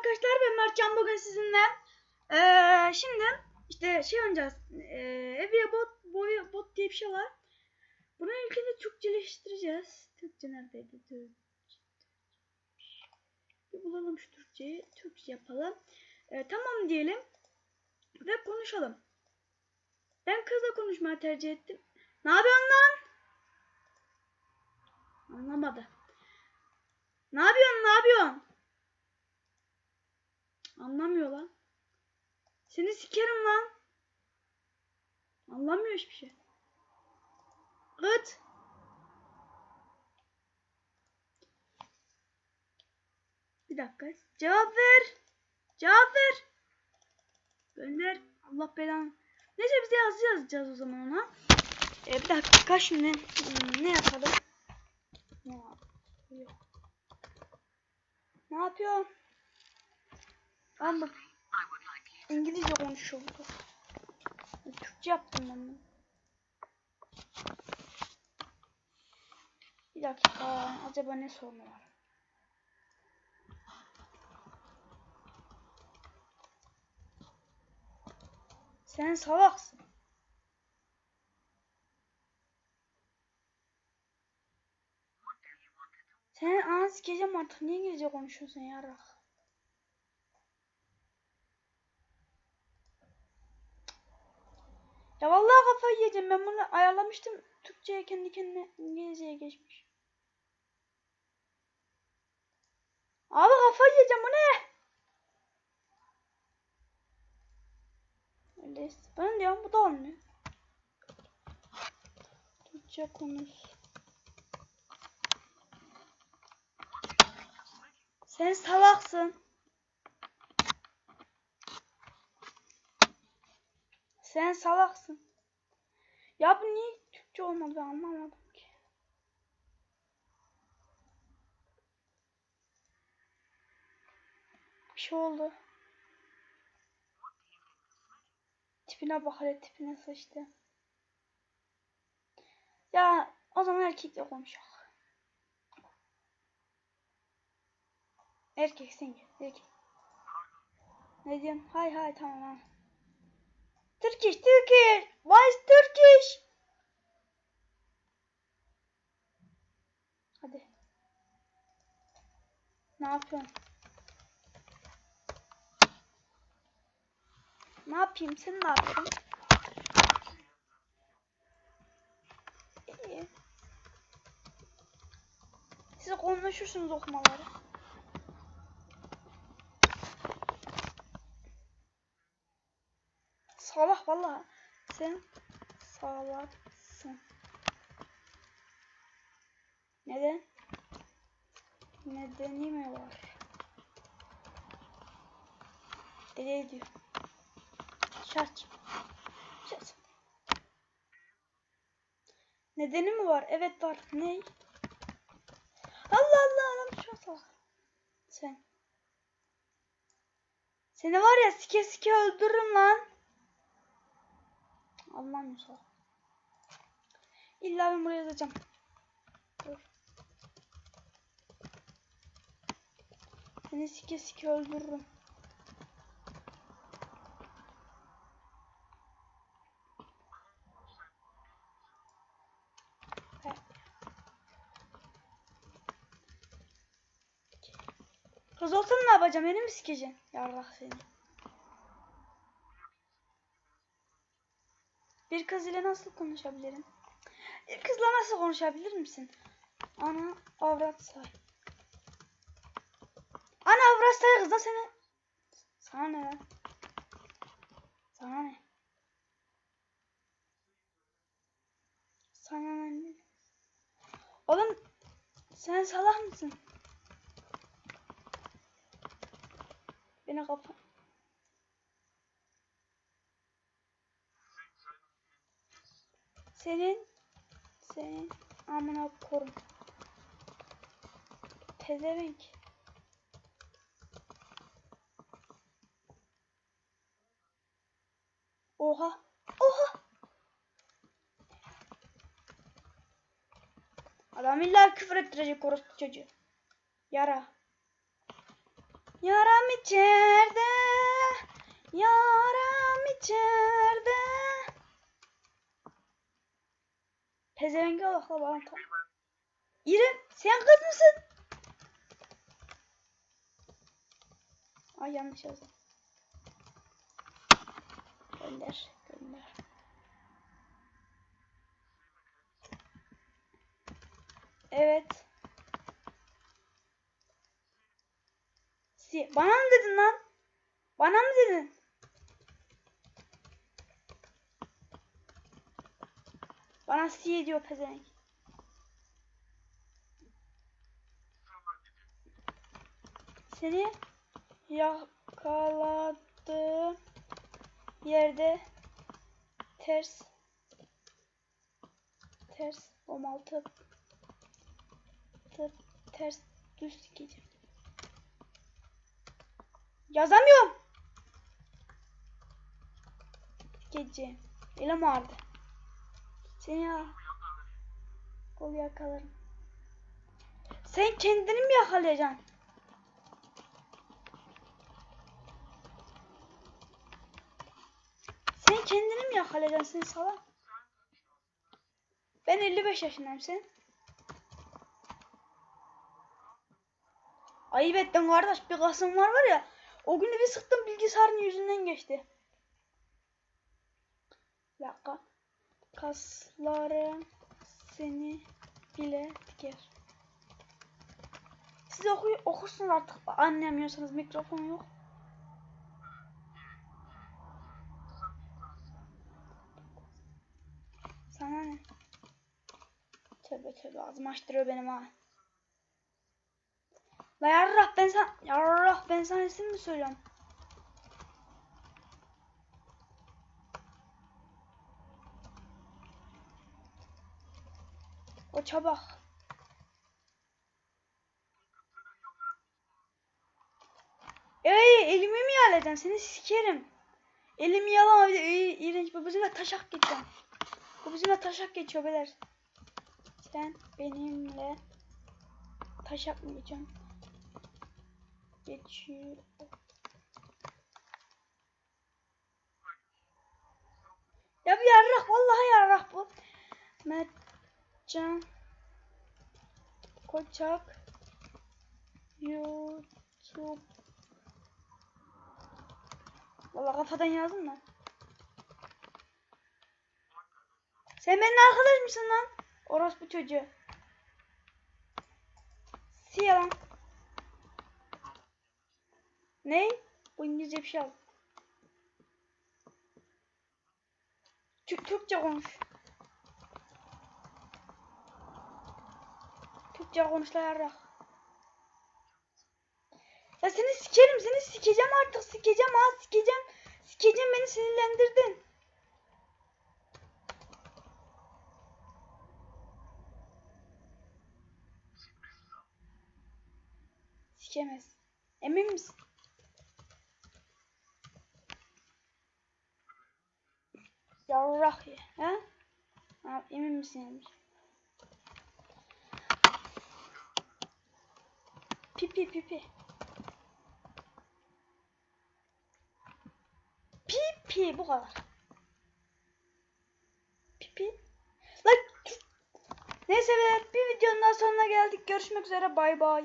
arkadaşlar ben Mertcan bugün sizinle. Ee, şimdi işte şey oynayacağız. Ee, bot, boy, bot diye bir şey var. Bunu önce Türkçeleştireceğiz. Türkçe neredeydi? Türkçe. Bir bulalım şu Türkçeyi. Türkçe yapalım. Ee, tamam diyelim. Ve konuşalım. Ben kızla konuşmayı tercih ettim. Ne yapıyorsun lan? Anlamadı. Ne yapıyorsun? Ne yapıyorsun? Anlamıyor lan. Seni sikerim lan. Anlamıyor hiçbir şey. Gıt. Bir dakika. Cevap ver. Cevap ver. Gönder. Allah belanı. Neyse biz yazı yazacağız o zaman ona. E, bir dakika şimdi ne yapalım? Ne yapıyor? Ne yapıyor? Ama İngilizce konuşuyor bu. Türkçe yaptım ben bunu. Bir dakika. Acaba ne sorunu var? Sen salaksın. Sen anası sikeceğim artık. Niye İngilizce konuşuyorsun yarrak? Ya vallahi kafayı yiyeceğim. Ben bunu ayarlamıştım. Türkçe'ye kendi kendine İngilizce'ye geçmiş. Abi kafayı yiyeceğim. Bu ne? Öyleyse. Ben diyorum bu da olmuyor. Türkçe konuş. Sen salaksın. Sen salaksın. Ya bu niye Türkçe olmadı ben anlamadım ki. Bir şey oldu. Tipine bak hele tipine sıçtı. Ya o zaman erkekle konuşalım. Erkek sen. Erkek. Ne diyorsun? Hay hay tamam. Turkish, Turkish. Why is Turkish? Hadi. Ne yapıyorsun? Ne yapayım? Sen ne? İyi. Siz konuşursunuz okumaları. Salak valla. Sen salaksın. Neden? Nedeni mi var? Deli diyor. Şart. Şart. Nedeni mi var? Evet var. Ne? Allah Allah adam şu. Sen. Seni var ya sike sike öldürürüm lan. Allah'ım sağ. İlla ben buraya yazacağım. Dur. Seni sike sike öldürürüm. Kız olsan ne yapacağım? Beni mi sikeceksin? Yarrak seni. Bir kız ile nasıl konuşabilirim? Bir kızla nasıl konuşabilir misin? Ana avrat say. Ana avrat say kız da seni. Sana ne lan? Sana ne? Sana ne? Oğlum sen salak mısın? Beni kapa. Senin senin amına korum. Pezevenk. Oha. Oha. Adam illa küfür ettirecek orospu çocuğu. Yara. Yaram içeride. Yaram içeride. Pezevenge bak la bana. İrem sen kız mısın? Ay yanlış yazdım. Gönder, gönder. Evet. Bana mı dedin lan? Bana mı dedin? Bana si diyor pezevenk. Seni yakaladığı yerde ters ters domaltıp tıp ters düz sikeceğim. Yazamıyorum. Sikeceğim. Elim ağrıdı. Seni ya. Kol yakalarım. Sen kendini mi yakalayacaksın? Sen kendini mi yakalayacaksın salak? Ben 55 yaşındayım sen. Ayıp ettin kardeş bir kasım var var ya. O günü bir sıktım bilgisayarın yüzünden geçti. Bir dakika. Kasların seni bile diker. Siz oku okursunuz artık anlayamıyorsanız mikrofon yok. Sana ne? Tövbe tövbe ağzım açtırıyor benim ha. La yarrah ben sana yarrah ben sana isim mi söylüyorum? O çabak. Ey elimi mi yalayacaksın? Seni sikerim. Elimi yalama bir de ey, iğrenç babasıyla taşak geçeceğim. Babasıyla taşak geçiyor beyler. Sen benimle taşak mı geçiyorsun? Geçiyor. Ya bir yarrak vallahi yarrak bu. Mertcan Koçak YouTube Vallahi kafadan yazdım da. Sen benimle arkadaş mısın lan? Orospu çocuğu. Siya lan. Ne? Bu İngilizce bir şey al. Türk Türkçe konuş. Türkçe konuş la yarrak. Ya seni sikerim seni sikeceğim artık sikeceğim ha sikeceğim. Sikeceğim beni sinirlendirdin. Sikemez. Emin misin? Yarrak ye. Ha? ha emin misin yani? Pipi pipi. Pipi bu kadar. Pipi. Lan Neyse beyler bir videonun daha sonuna geldik. Görüşmek üzere bay bay.